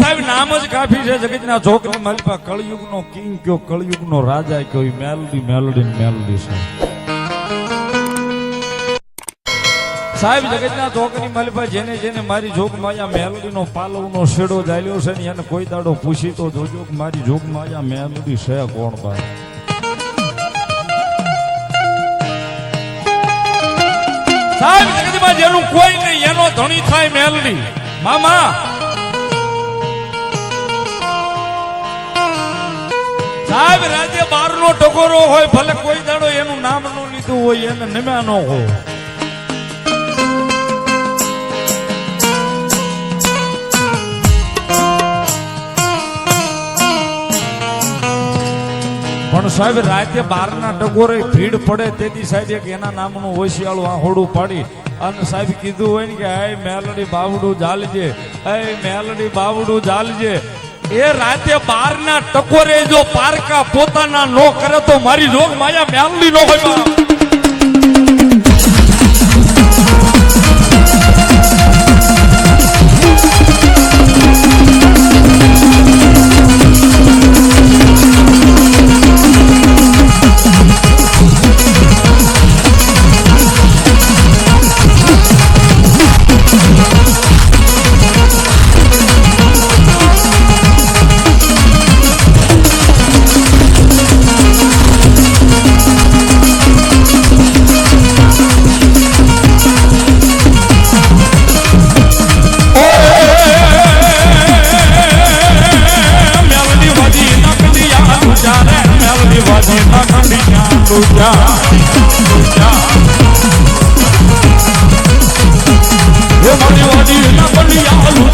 સાહેબ, નામ જ કાફી છે જગતના જોકની માલિપા કળયુગનો કિંગ કયો, કળયુગનો રાજા કયો, એ મેલડી મેલડી મેલડી છે. સાહેબ, જગતના જોકની માલિપા જેને જેને મારી જોગ માયા મેલડીનો પાલવનો શેડો જાલ્યો છે ને એને કોઈ દાડો પૂછી તો જોજો કે મારી જોગ માયા મેલડી છે કોણ ભાઈ? સાહેબ, જગતમાં જેનું કોઈ નહીં, એનો ધણી થાય મેલડી. મામા સાહેબ રાજ્ય બાર નો ટકોરો હોય, ભલે કોઈ દાડો એનું નામ નો લીધું હોય, એને નમ્યા નો હોય. પણ સાહેબ, રાતે બાર ના ટકોરે ભીડ પડે, તેથી સાહેબ એક એના નામનું ઓશિયાળું આહોડું પાડી અને સાહેબ કીધું હોય ને કે હે મેલડી બાવડું જાલજે હે મેલડી બાવડું જાલજે. એ રાતે બાર ના ટકોરે જો પારકા પોતાના નો કરે તો મારી રોગ માયા મેલડી નો હોય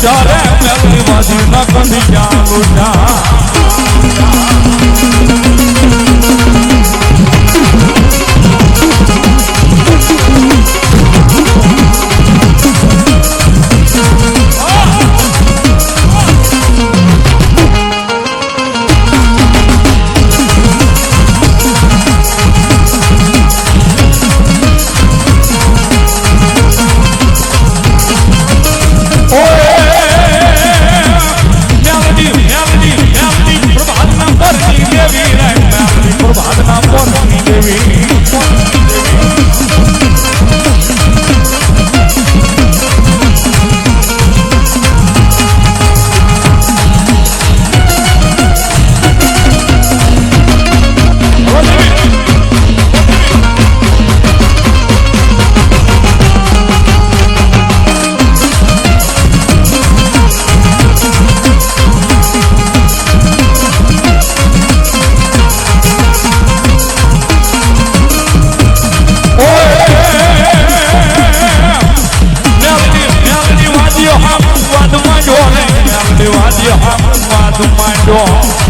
આલુ ચારે મેલડી વાજી નકલી આલુ ચા મેલડી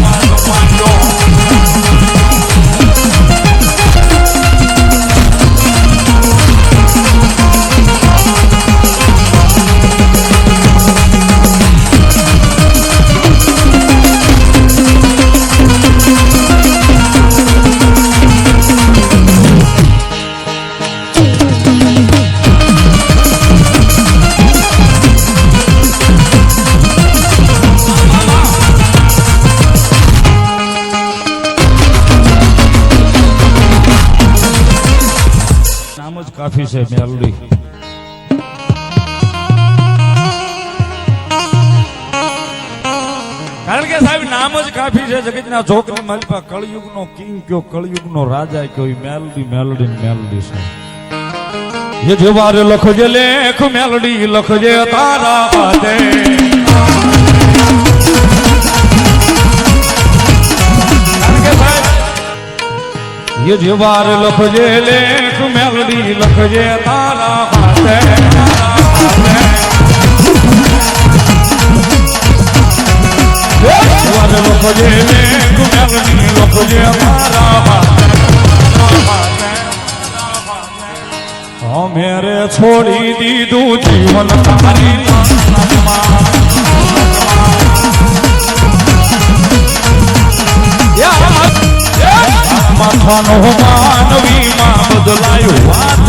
જ કાફી છે મેલડી કારણ કે સાહેબ, નામ જ કાફી છે, જગતના જોકની માલિપા કળયુગનો કિંગ કયો, કળયુગનો રાજા કયો મેલડી મેલડી મેલડી છે. એ જેવારે લખજે લેખ, મેલડી લખજે તારા બાતે ये जेवार लखजे लेख मेलडी लखजे तारा हाथे जेवार लखजे लेख मेलडी लखजे तारा हाथे हाँ मेरे छोड़ी दीदू जीवन तारी માથાનો માનવી માં બદલાયું. વાત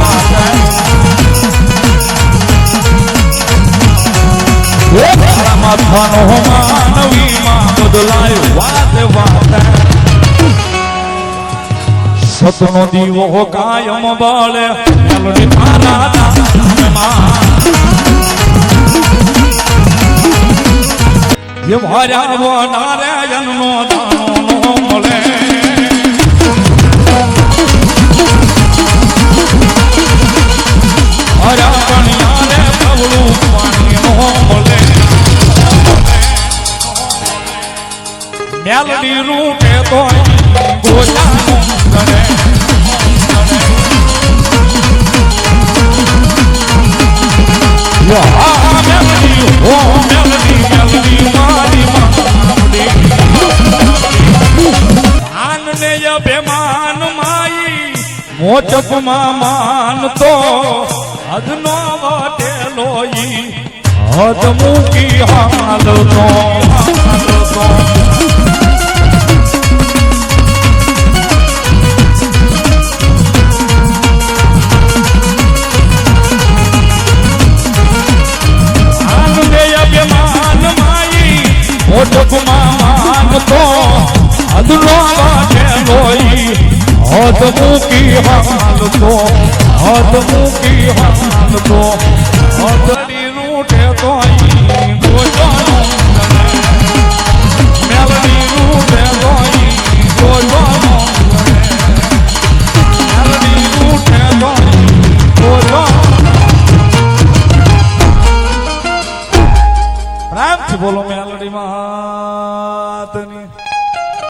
માતે માથાનો માનવીમાં બદલાય. વાત વાત સતનો દીવો કાયમ બળે મેલડી એ ભર્યા મેલડી રૂપે તો ગોજાનું કરે. મોચકમાં માન તો વટેલો ઈ હદ મૂકી હાલ તો. હાથ મૂકી હાલતો હાથ મૂકી હાલતો હાથ